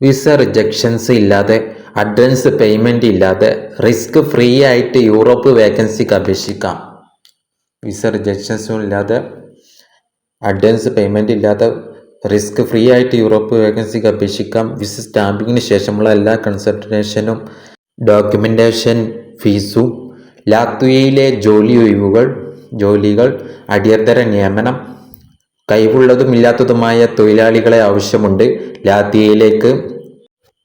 Visa rejections ഇല്ലാതെ advance payment ഇല്ലാതെ risk free ആയിട്ട് യൂറോപ്പ് വേക്കൻസിക്ക് അപേക്ഷിക്കാം. വിസ റിജക്ഷൻസും ഇല്ലാതെ അഡ്വാൻസ് പേയ്മെന്റ് ഇല്ലാതെ റിസ്ക് ഫ്രീ ആയിട്ട് യൂറോപ്പ് വേക്കൻസിക്ക് അപേക്ഷിക്കാം. വിസ സ്റ്റാമ്പിങ്ങിന് ശേഷമുള്ള എല്ലാ കൺസൾട്ടേഷനും ഡോക്യുമെന്റേഷൻ ഫീസും ലാത്വിയയിലെ ജോലി ഒഴിവുകൾ ജോലികൾ അടിയന്തര നിയമനം കഴിവുള്ളതും ഇല്ലാത്തതുമായ തൊഴിലാളികളെ ആവശ്യമുണ്ട്. ലാത്തിയയിലേക്ക്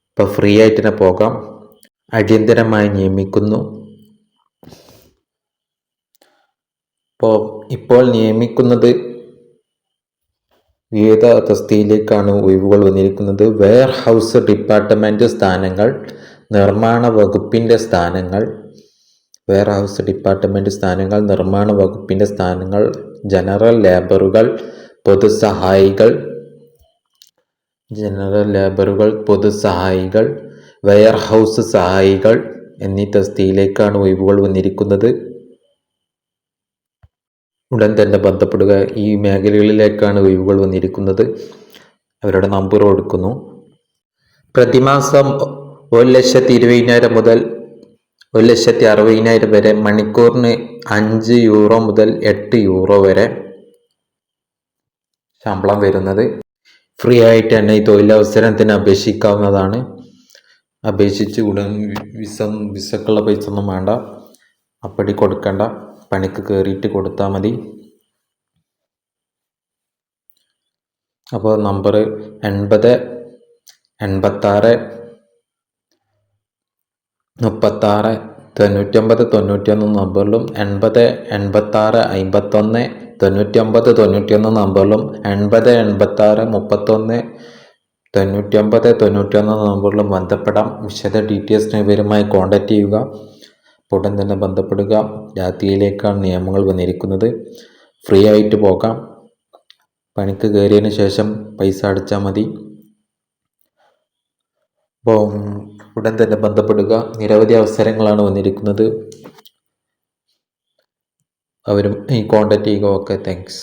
ഇപ്പോൾ ഫ്രീ ആയിട്ട് തന്നെ പോകാം. അടിയന്തരമായി നിയമിക്കുന്നു. ഇപ്പോൾ ഇപ്പോൾ നിയമിക്കുന്നത് വിവിധ തസ്തിയിലേക്കാണ് ഒഴിവുകൾ വന്നിരിക്കുന്നത്. വെയർ ഹൗസ് ഡിപ്പാർട്ട്മെന്റ് സ്ഥാനങ്ങൾ നിർമ്മാണ വകുപ്പിന്റെ സ്ഥാനങ്ങൾ വെയർ ഹൗസ് ഡിപ്പാർട്ട്മെന്റ് സ്ഥാനങ്ങൾ നിർമ്മാണ വകുപ്പിന്റെ സ്ഥാനങ്ങൾ ജനറൽ ലേബറുകൾ പൊതുസഹായികൾ ജനറൽ ലേബറുകൾ പൊതുസഹായികൾ വെയർ ഹൗസ് സഹായികൾ എന്നീ തസ്തിയിലേക്കാണ് ഒഴിവുകൾ വന്നിരിക്കുന്നത്. ഉടൻ തന്നെ ബന്ധപ്പെടുക. ഈ മേഖലകളിലേക്കാണ് ഒഴിവുകൾ വന്നിരിക്കുന്നത്. അവരുടെ നമ്പർ കൊടുക്കുന്നു. പ്രതിമാസം ഒരു ലക്ഷത്തി ഇരുപതിനായിരം മുതൽ ഒരു ലക്ഷത്തി അറുപതിനായിരം വരെ മണിക്കൂറിന് അഞ്ച് യൂറോ മുതൽ എട്ട് യൂറോ വരെ ശമ്പളം വരുന്നത്. ഫ്രീ ആയിട്ട് തന്നെ ഈ തൊഴിലവസരത്തിന് അപേക്ഷിക്കാവുന്നതാണ്. അപേക്ഷിച്ച് ഉടൻ വിസ വിസക്കുള്ള പൈസ ഒന്നും വേണ്ട. അപ്പടി കൊടുക്കണ്ട. പണിക്ക് കയറിയിട്ട് കൊടുത്താൽ മതി. അപ്പോൾ നമ്പർ എൺപത് എൺപത്താറ് മുപ്പത്താറ് തൊണ്ണൂറ്റൊമ്പത് തൊണ്ണൂറ്റിയൊന്ന് നമ്പറിലും എൺപത് എൺപത്താറ് അമ്പത്തൊന്ന് തൊണ്ണൂറ്റൊമ്പത് തൊണ്ണൂറ്റിയൊന്ന് നമ്പറിലും എൺപത് എൺപത്താറ് മുപ്പത്തൊന്ന് തൊണ്ണൂറ്റൊമ്പത് തൊണ്ണൂറ്റിയൊന്ന് നമ്പറിലും ബന്ധപ്പെടാം. വിശദ ഡീറ്റെയിൽസിന് ഇവരുമായി കോൺടാക്റ്റ് ചെയ്യുക. ഉടൻ തന്നെ ബന്ധപ്പെടുക. രാത്രിയിലേക്കാണ് നിയമങ്ങൾ വന്നിരിക്കുന്നത്. ഫ്രീ ആയിട്ട് പോകാം. പണിക്ക് കയറിയതിന് ശേഷം പൈസ അടച്ചാൽ മതി. അപ്പോൾ ഉടൻ തന്നെ ബന്ധപ്പെടുക. നിരവധി അവസരങ്ങളാണ് വന്നിരിക്കുന്നത്. അവരും കോൺടാക്റ്റ് ചെയ്യുക ഓക്കെ താങ്ക്സ്